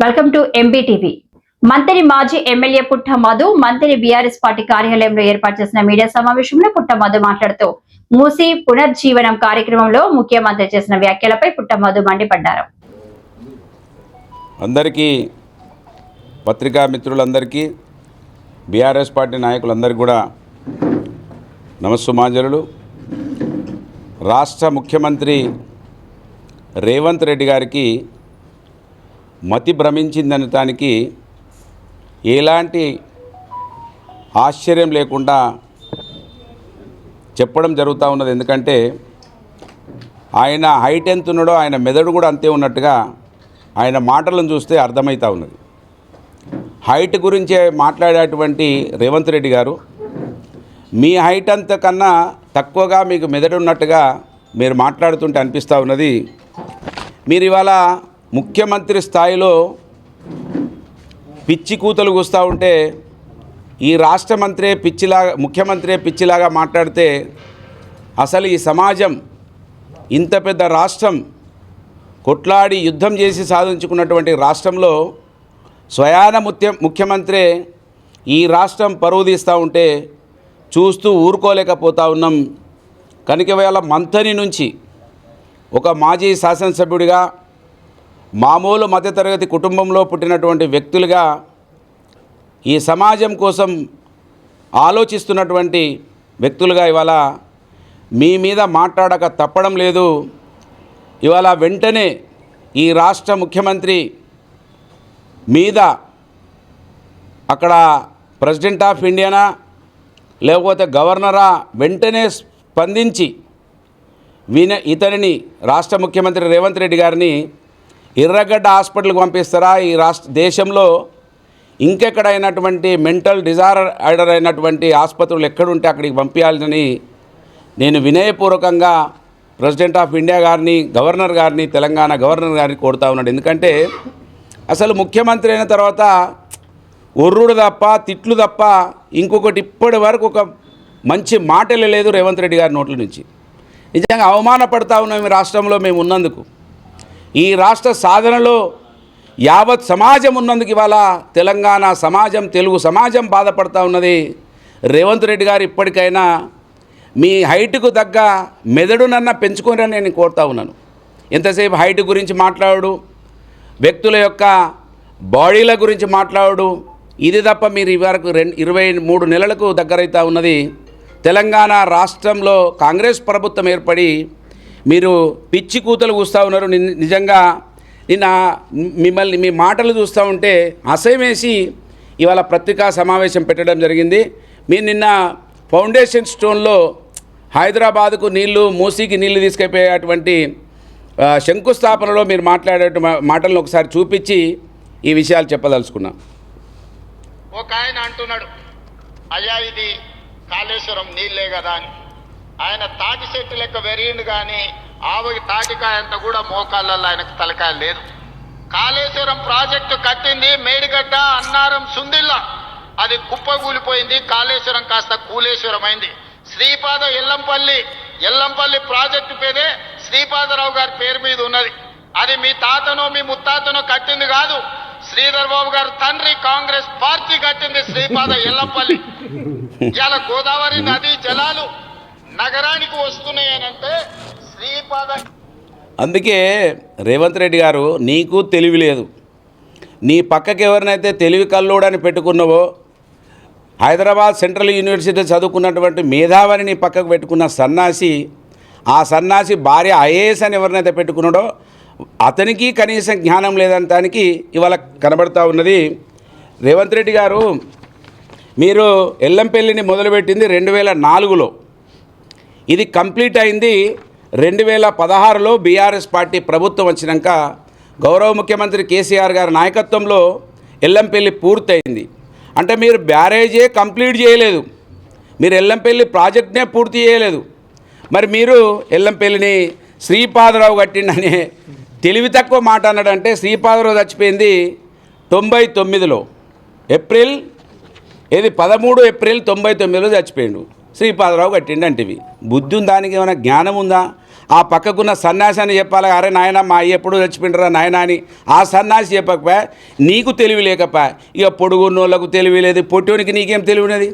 Welcome to MBTV మంత్రి మాజీ MLA పుట్ట మధు మంత్రి బీఆర్ఎస్ పార్టీ కార్యాలయంలో ఏర్పాటు చేసిన మీడియా సమావేశంలో పుట్ట మధు మాట్లాడుతూ మూసి పునర్జీవనం కార్యక్రమంలో ముఖ్యమంత్రి చేసిన వ్యాఖ్యలపై పుట్ట మధు మండిపడ్డారు. అందరికీ పత్రికా మిత్రులందరికీ బీఆర్ఎస్ పార్టీ నాయకులందరికీ కూడా నమస్సుమాంజలులు రాష్ట్ర ముఖ్యమంత్రి రేవంత్ రెడ్డి గారికి మతి భ్రమించిందనటానికి ఎలాంటి ఆశ్చర్యం లేకుండా చెప్పడం జరుగుతూ ఉన్నది. ఎందుకంటే ఆయన హైట్ ఎంత ఉన్నాడో ఆయన మెదడు కూడా అంతే ఉన్నట్టుగా ఆయన మాటలను చూస్తే అర్థమవుతూ ఉన్నది. హైట్ గురించే మాట్లాడేటువంటి రేవంత్ రెడ్డి గారు మీ హైట్ అంతకన్నా తక్కువగా మీకు మెదడు ఉన్నట్టుగా మీరు మాట్లాడుతుంటే అనిపిస్తూ ఉన్నది. మీరు ఇవాళ ముఖ్యమంత్రి స్థాయిలో పిచ్చి కూతలు కూస్తూ ఉంటే ఈ రాష్ట్ర మంత్రే పిచ్చిలాగా ముఖ్యమంత్రే పిచ్చిలాగా మాట్లాడితే అసలు ఈ సమాజం ఇంత పెద్ద రాష్ట్రం కొట్లాడి యుద్ధం చేసి సాధించుకున్నటువంటి రాష్ట్రంలో స్వయాన ముఖ్య ముఖ్యమంత్రి ఈ రాష్ట్రం పరువుదీస్తూ ఉంటే చూస్తూ ఊరుకోలేకపోతా ఉన్నాం. కనుక వేళ మంథని నుంచి ఒక మాజీ శాసనసభ్యుడిగా మామూలు మధ్యతరగతి కుటుంబంలో పుట్టినటువంటి వ్యక్తులుగా ఈ సమాజం కోసం ఆలోచిస్తున్నటువంటి వ్యక్తులుగా ఇవాళ మీ మీద మాట్లాడక తప్పడం లేదు. ఇవాళ వెంటనే ఈ రాష్ట్ర ముఖ్యమంత్రి మీద అక్కడ ప్రెసిడెంట్ ఆఫ్ ఇండియానా లేకపోతే గవర్నరా వెంటనే స్పందించి విన ఇతనిని రాష్ట్ర ముఖ్యమంత్రి రేవంత్ రెడ్డి గారిని ఎర్రగడ్డ హాస్పిటల్కి పంపిస్తారా? ఈ రాష్ట్ర దేశంలో ఇంకెక్కడైనటువంటి మెంటల్ డిజార్డర్ అయినటువంటి ఆసుపత్రులు ఎక్కడుంటే అక్కడికి పంపించాలని నేను వినయపూర్వకంగా ప్రెసిడెంట్ ఆఫ్ ఇండియా గారిని గవర్నర్ గారిని తెలంగాణ గవర్నర్ గారిని కోరుతా ఉన్నాడు ఎందుకంటే అసలు ముఖ్యమంత్రి అయిన తర్వాత ఒర్రుడు తప్ప తిట్లు తప్ప ఇంకొకటి ఇప్పటి వరకు ఒక మంచి మాటలే లేదు రేవంత్ రెడ్డి గారి నోట్ల నుంచి. నిజంగా అవమానపడతా ఉన్నాం ఈ రాష్ట్రంలో మేము ఉన్నందుకు. ఈ రాష్ట్ర సాధనలో యావత్ సమాజం ఉన్నందుకు ఇవాళ తెలంగాణ సమాజం తెలుగు సమాజం బాధపడతా ఉన్నది. రేవంత్ రెడ్డి గారు ఇప్పటికైనా మీ హైట్కు తగ్గ మెదడునన్న పెంచుకోనని నేను కోరుతా ఉన్నాను. ఎంతసేపు హైట్ గురించి మాట్లాడు వ్యక్తుల యొక్క బాడీల గురించి మాట్లాడు ఇది తప్ప మీరు ఇవరకు రెండు ఇరవై మూడు నెలలకు దగ్గరైతా ఉన్నది. తెలంగాణ రాష్ట్రంలో కాంగ్రెస్ ప్రభుత్వం ఏర్పడి మీరు పిచ్చి కూతలు కూస్తూ ఉన్నారు. నిజంగా నిన్న మిమ్మల్ని మీ మాటలు చూస్తూ ఉంటే అసహ్యమేసి ఇవాళ పత్రికా సమావేశం పెట్టడం జరిగింది. మీరు నిన్న ఫౌండేషన్ స్టోన్లో హైదరాబాద్కు నీళ్ళు మూసీకి నీళ్ళు తీసుకెళ్ళిపోయేటువంటి శంకుస్థాపనలో మీరు మాట్లాడే మాటలను ఒకసారి చూపించి ఈ విషయాలు చెప్పదలుచుకున్నా. ఒక ఆయన అంటున్నాడు అయ్యా ఇది కాళేశ్వరం నీళ్ళే కదా అని. ఆయన తాటి చెట్టు లెక్క పెరిగిండు కానీ ఆవుకి తాటికాయ అంతా కూడా మోకాళ్ళల్లో ఆయనకు తలకాయ లేదు. కాళేశ్వరం ప్రాజెక్టు కట్టింది మేడిగడ్డ అన్నారం సుందిల్లా. అది కుప్పగూలిపోయింది కాళేశ్వరం కాస్త కూలేశ్వరం అయింది శ్రీపాద ఎల్లంపల్లి ఎల్లంపల్లి ప్రాజెక్టు పేరే శ్రీపాదరావు గారి పేరు మీద ఉన్నది. అది మీ తాతనో మీ ముత్తాతనో కట్టింది కాదు. శ్రీధర్ బాబు గారు తండ్రి కాంగ్రెస్ పార్టీ కట్టింది శ్రీపాద ఎల్లంపల్లి. ఇలా గోదావరి నదీ జలాలు నగరానికి వస్తున్నాయనంటే శ్రీపాద అందుకే రేవంత్ రెడ్డి గారు నీకు తెలివి లేదు. నీ పక్కకి ఎవరినైతే తెలివి కల్లోడని పెట్టుకున్నావో హైదరాబాద్ సెంట్రల్ యూనివర్సిటీ చదువుకున్నటువంటి మేధావని నీ పక్కకు పెట్టుకున్న సన్నాసి ఆ సన్నాసి భార్య ఐఏఎస్ అని ఎవరినైతే పెట్టుకున్నాడో అతనికి కనీసం జ్ఞానం లేదంటానికి ఇవాళ కనబడతా ఉన్నది. రేవంత్ రెడ్డి గారు మీరు ఎల్లంపల్లిని మొదలుపెట్టింది రెండు వేల నాలుగులో. ఇది కంప్లీట్ అయింది. రెండు వేల పదహారులో బీఆర్ఎస్ పార్టీ ప్రభుత్వం వచ్చినాక గౌరవ ముఖ్యమంత్రి కేసీఆర్ గారి నాయకత్వంలో ఎల్లంపల్లి పూర్తయింది. అంటే మీరు బ్యారేజే కంప్లీట్ చేయలేదు. మీరు ఎల్లంపల్లి ప్రాజెక్ట్నే పూర్తి చేయలేదు. మరి మీరు ఎల్లంపల్లిని శ్రీపాదరావు కట్టిండనే తెలివి తక్కువ మాట అన్నాడంటే శ్రీపాదరావు చచ్చిపోయింది తొంభై తొమ్మిదిలో. ఏప్రిల్ ఏది? పదమూడు ఏప్రిల్ తొంభై తొమ్మిదిలో చచ్చిపోయిండు. శ్రీపాదరావు కట్టిండంటివి. బుద్ధి ఉందా దానికి ఏమైనా జ్ఞానం ఉందా? ఆ పక్కకున్న సన్యాసాన్ని చెప్పాలి. అరే నాయన మా అయ్య ఎప్పుడు చచ్చిపోయినరా నాయన అని ఆ సన్యాసి చెప్పకపోయా? నీకు తెలివి లేకపోయా ఇక పొడుగున్నోళ్ళకు తెలివి లేదు. పొట్టోనికి నీకేం తెలివినది